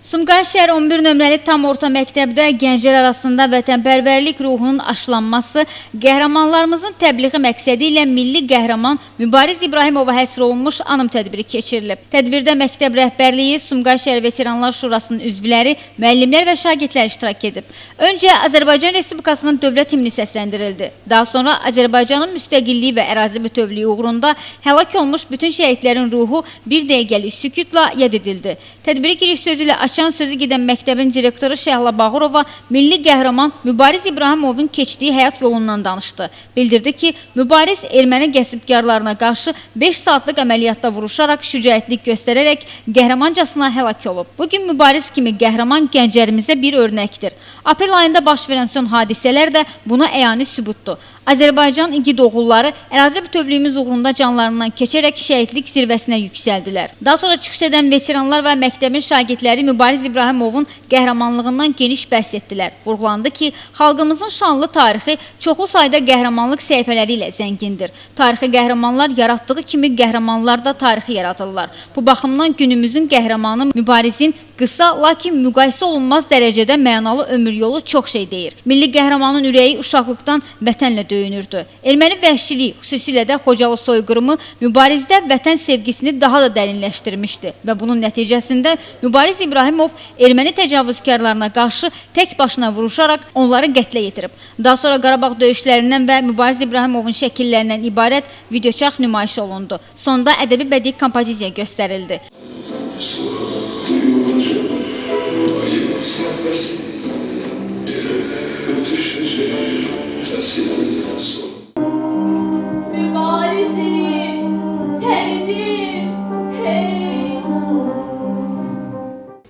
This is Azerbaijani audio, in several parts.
Sumqayıt şəhər 11 nömrəli tam orta məktəbdə gənclər arasında vətənpərvərlik ruhunun aşılanması, qəhrəmanlarımızın təbliği məqsədi ilə milli qəhrəman Mübariz İbrahimova həsr olunmuş anım tədbiri keçirilib. Tədbirdə məktəb rəhbərliyi, Sumqayıt şəhər Veteranlar Şurasının üzvləri, müəllimlər və şagirdlər iştirak edib. Öncə Azərbaycan Respublikasının dövlət himni səsləndirildi. Daha sonra Azərbaycanın müstəqilliyi və ərazi bütövlüyü uğrunda həlak olmuş bütün şəhidlərin ruhu bir dəqiqəlik sükutla yad edildi. Tədbiri giriş sözü ilə açan sözü gedən məktəbin direktoru Şəhla Bağırova milli qəhrəman Mübariz İbrahimovun keçdiyi həyat yolundan danışdı. Bildirdi ki, Mübariz erməni qəsbkarlarına qarşı 5 saatlıq əməliyyatda vuruşaraq şücaətlik göstərərək qəhrəmancasına həlak olub. Bu gün Mübariz kimi qəhrəman gənclərimizə bir örnəkdir. Aprel ayında baş verən son hadisələr də buna əyani sübutdur. Azərbaycan igid oğulları ərazi bütövlüyümüz uğrunda canlarından keçərək şəhidlik zirvəsinə yüksəldilər. Daha sonra çıxış edən veteranlar və məktəbin şagirdləri Mübariz İbrahimovun qəhrəmanlığından geniş bəhs etdilər. Vurğulandı ki, xalqımızın şanlı tarixi çoxlu sayda qəhrəmanlıq səhifələri ilə zəngindir. Tarixi qəhrəmanlar yaratdığı kimi qəhrəmanlar da tarixi yaradırlar. Bu baxımdan günümüzün qəhrəmanı Mübarizin qısa, lakin müqayisə olunmaz dərəcədə mənalı ömür yolu çox şey deyir. Milli qəhrəmanın ürəyi uşaqlıqdan vətənlə döyünürdü. Erməni vəhşiliyi, xüsusilə də Xocalı soyqırımı mübarizdə vətən sevgisini daha da dərinləşdirmişdi və bunun nəticəsində Mübariz İbrahimov erməni təcavüzkarlarına qarşı tək başına vuruşaraq onları qətlə yetirib. Daha sonra Qarabağ döyüşlərindən və Mübariz İbrahimovun şəkillərindən ibarət videoçarx nümayiş olundu. Sonda ədəbi bədii kompozisiya göstərildi. Duyulacak ayımız nefesi Dilime feridim, hey.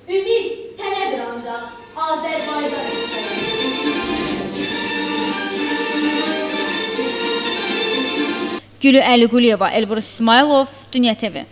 Ümit senedir ancak Azerbaycan. Gülü Əliguliyeva, Elbrus İsmailov, Dünya TV.